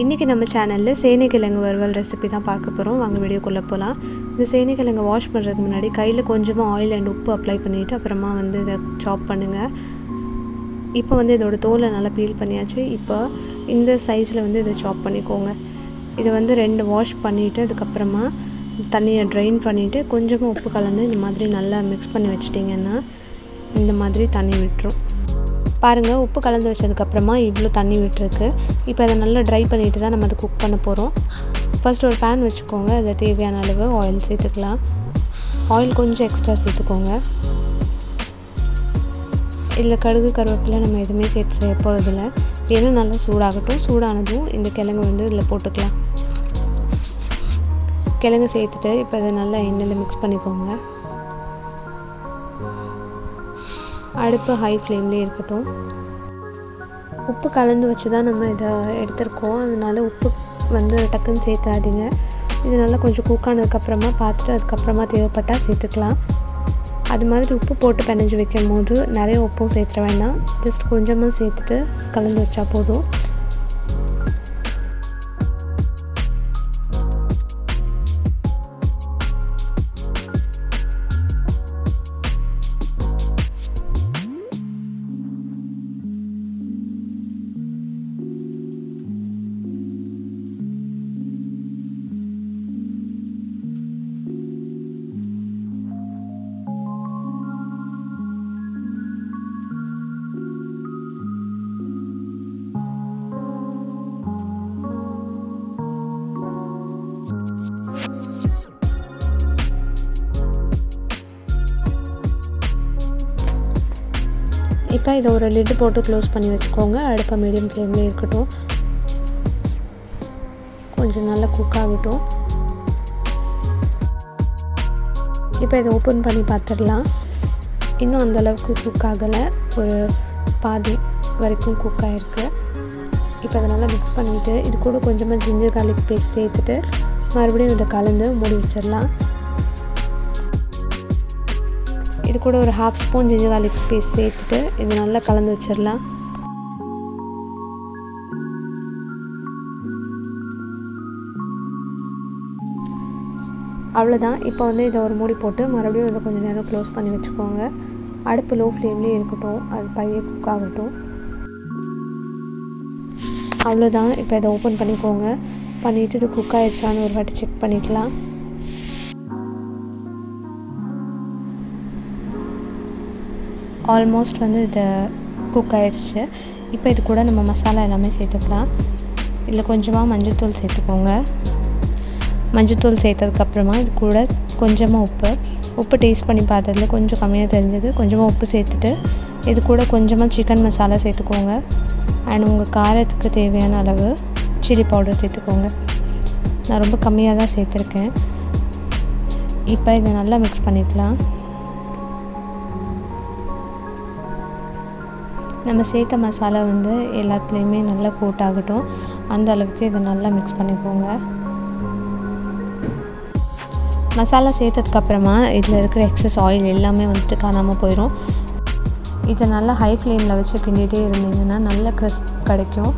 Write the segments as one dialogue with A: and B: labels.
A: இன்றைக்கி நம்ம சேனலில் சேனைக்கிழங்கு வறுவல் ரெசிபி தான் பார்க்க போகிறோம் வாங்க வீடியோக்குள்ளே போகலாம் இந்த சேனைக்கிழங்கு வாஷ் பண்ணுறதுக்கு முன்னாடி கையில் கொஞ்சமாக ஆயில் அண்ட் உப்பு அப்ளை பண்ணிவிட்டு அப்புறமா வந்து இதை சாப் பண்ணுங்கள் இப்போ வந்து இதோட தோலை நல்லா பீல் பண்ணியாச்சு. இப்போ இந்த சைஸில் வந்து இதை சாப் பண்ணிக்கோங்க. இதை வந்து ரெண்டு வாஷ் பண்ணிவிட்டு அதுக்கப்புறமா தண்ணியை ட்ரைன் பண்ணிவிட்டு கொஞ்சமாக உப்பு கலந்து இந்த மாதிரி நல்லா மிக்ஸ் பண்ணி வச்சிட்டிங்கன்னா இந்த மாதிரி தண்ணி விட்டுரும். பாருங்கள் உப்பு கலந்து வச்சதுக்கப்புறமா இவ்வளோ தண்ணி விட்டுருக்கு. இப்போ அதை நல்லா ட்ரை பண்ணிவிட்டு தான் நம்ம அதை குக் பண்ண போகிறோம் ஃபர்ஸ்ட் ஒரு பேன் வச்சுக்கோங்க அதை தேவையான அளவு ஆயில் சேர்த்துக்கலாம். ஆயில் கொஞ்சம் எக்ஸ்ட்ரா சேர்த்துக்கோங்க. இதில் கடுகு கருவேப்பிலை நம்ம எதுவுமே சேர்த்து செய்ய போகிறதில்ல ஏன்னா நல்லா சூடாகட்டும். சூடானதும் இந்த கிழங்கு வந்து இதில் போட்டுக்கலாம். கிழங்கு சேர்த்துட்டு இப்போ அதை நல்லா எண்ணெயில் மிக்ஸ் பண்ணிக்கோங்க. அடுப்பு ஹை ஃப்ளேம்லேயே இருக்கட்டும். உப்பு கலந்து வச்சு தான் நம்ம இதை எடுத்திருக்கோம். அதனால் உப்பு வந்து டக்குன்னு சேர்த்துறாதீங்க. இது நல்லா கொஞ்சம் கூக்கானதுக்கப்புறமா பார்த்துட்டு அதுக்கப்புறமா தேவைப்பட்டால் சேர்த்துக்கலாம். அது மாதிரி உப்பு போட்டு பிணைஞ்சு வைக்கும் போது நிறைய உப்பும் சேர்த்துற வேண்டாம். ஜஸ்ட் கொஞ்சமாக சேர்த்துட்டு கலந்து வச்சா போதும். இப்போ இதை ஒரு லிட்டு போட்டு க்ளோஸ் பண்ணி வச்சுக்கோங்க. அடுப்பை மீடியம் ஃப்ளேம்லேயே இருக்கட்டும். கொஞ்சம் நல்லா குக் ஆகட்டும். இப்போ இதை ஓப்பன் பண்ணி பார்த்துடலாம். இன்னும் அந்தளவுக்கு குக் ஆகலை. ஒரு பாதி வரைக்கும் குக் ஆகிருக்கு இப்போ அதை நல்லா மிக்ஸ் பண்ணிவிட்டு இது கூட கொஞ்சமாக ஜிஞ்சர் கார்லிக் பேஸ்ட் சேர்த்துட்டு மறுபடியும் இதை கலந்து மூடி வச்சிடலாம். இது கூட ஒரு half spoon ginger garlic paste சேர்த்துட்டு இது நல்லா கலந்து வச்சிடலாம். அவ்வளோதான் இப்போ வந்து இதை ஒரு மூடி போட்டு மறுபடியும் இதை கொஞ்சம் நேரம் க்ளோஸ் பண்ணி வச்சுக்கோங்க. அடுப்பு லோ ஃப்ளேம்லேயே இருக்கட்டும். அது பைய குக் ஆகட்டும். அவ்வளோதான் இப்போ இதை ஓப்பன் பண்ணிக்கோங்க. பண்ணிவிட்டு இது குக் ஆகிடுச்சான்னு ஒரு வாட்டி செக் பண்ணிக்கலாம். ஆல்மோஸ்ட் வந்து இது குக் ஆகிடுச்சு இப்போ இது கூட நம்ம மசாலா எல்லாமே சேர்த்துக்கலாம். இதில் கொஞ்சமாக மஞ்சள்தூள் சேர்த்துக்கோங்க. மஞ்சள்தூள் சேர்த்ததுக்கப்புறமா இது கூட கொஞ்சமாக உப்பு. உப்பு டேஸ்ட் பண்ணி பார்த்ததுல கொஞ்சம் கம்மியாக தெரிஞ்சது. கொஞ்சமாக உப்பு சேர்த்துட்டு இது கூட கொஞ்சமாக சிக்கன் மசாலா சேர்த்துக்கோங்க. அண்ட் உங்கள் காரத்துக்கு தேவையான அளவு சில்லி பவுடர் சேர்த்துக்கோங்க. நான் ரொம்ப கம்மியாக தான் சேர்த்துருக்கேன். இப்போ இதை நல்லா மிக்ஸ் பண்ணிக்கலாம். நம்ம சேர்த்த மசாலா வந்து எல்லாத்துலேயுமே நல்லா கூட்டாகட்டும். அந்த அளவுக்கு இதை நல்லா மிக்ஸ் பண்ணிக்கோங்க. மசாலா சேர்த்ததுக்கப்புறமா இதில் இருக்கிற எக்ஸஸ் ஆயில் எல்லாமே வந்துட்டு காணாமல் போயிடும் இதை நல்லா ஹை ஃப்ளேமில் வச்சு கிண்டிகிட்டே இருந்தீங்கன்னா நல்ல கிறிஸ்ப் கிடைக்கும்.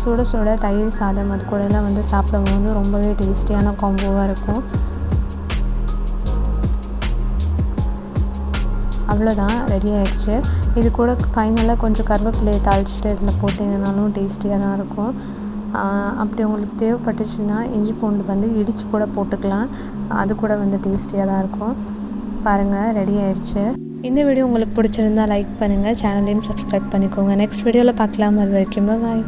A: சுட சுட தயிர் சாதம் அது கூடலாம் வந்து சாப்பிடும்போது ரொம்பவே டேஸ்டியான காம்போவாக இருக்கும். அவ்வளோதான் ரெடி ஆகிடுச்சு இது கூட ஃபைனலாக கொஞ்சம் கருவேப்பிலையை தாளிச்சிட்டு இதில் போட்டிங்கனாலும் டேஸ்டியாக தான் இருக்கும். அப்படி உங்களுக்கு தேவைப்பட்டுச்சுன்னா இஞ்சி பூண்டு வந்து இடித்து கூட போட்டுக்கலாம். அது கூட வந்து டேஸ்டியாக தான் இருக்கும். பாருங்கள் ரெடி ஆயிடுச்சு. இந்த வீடியோ உங்களுக்கு பிடிச்சிருந்தா லைக் பண்ணுங்கள் சேனலையும் சப்ஸ்கிரைப் பண்ணிக்கோங்க. நெக்ஸ்ட் வீடியோவில் பார்க்கலாம். அது வரைக்கும் பாய்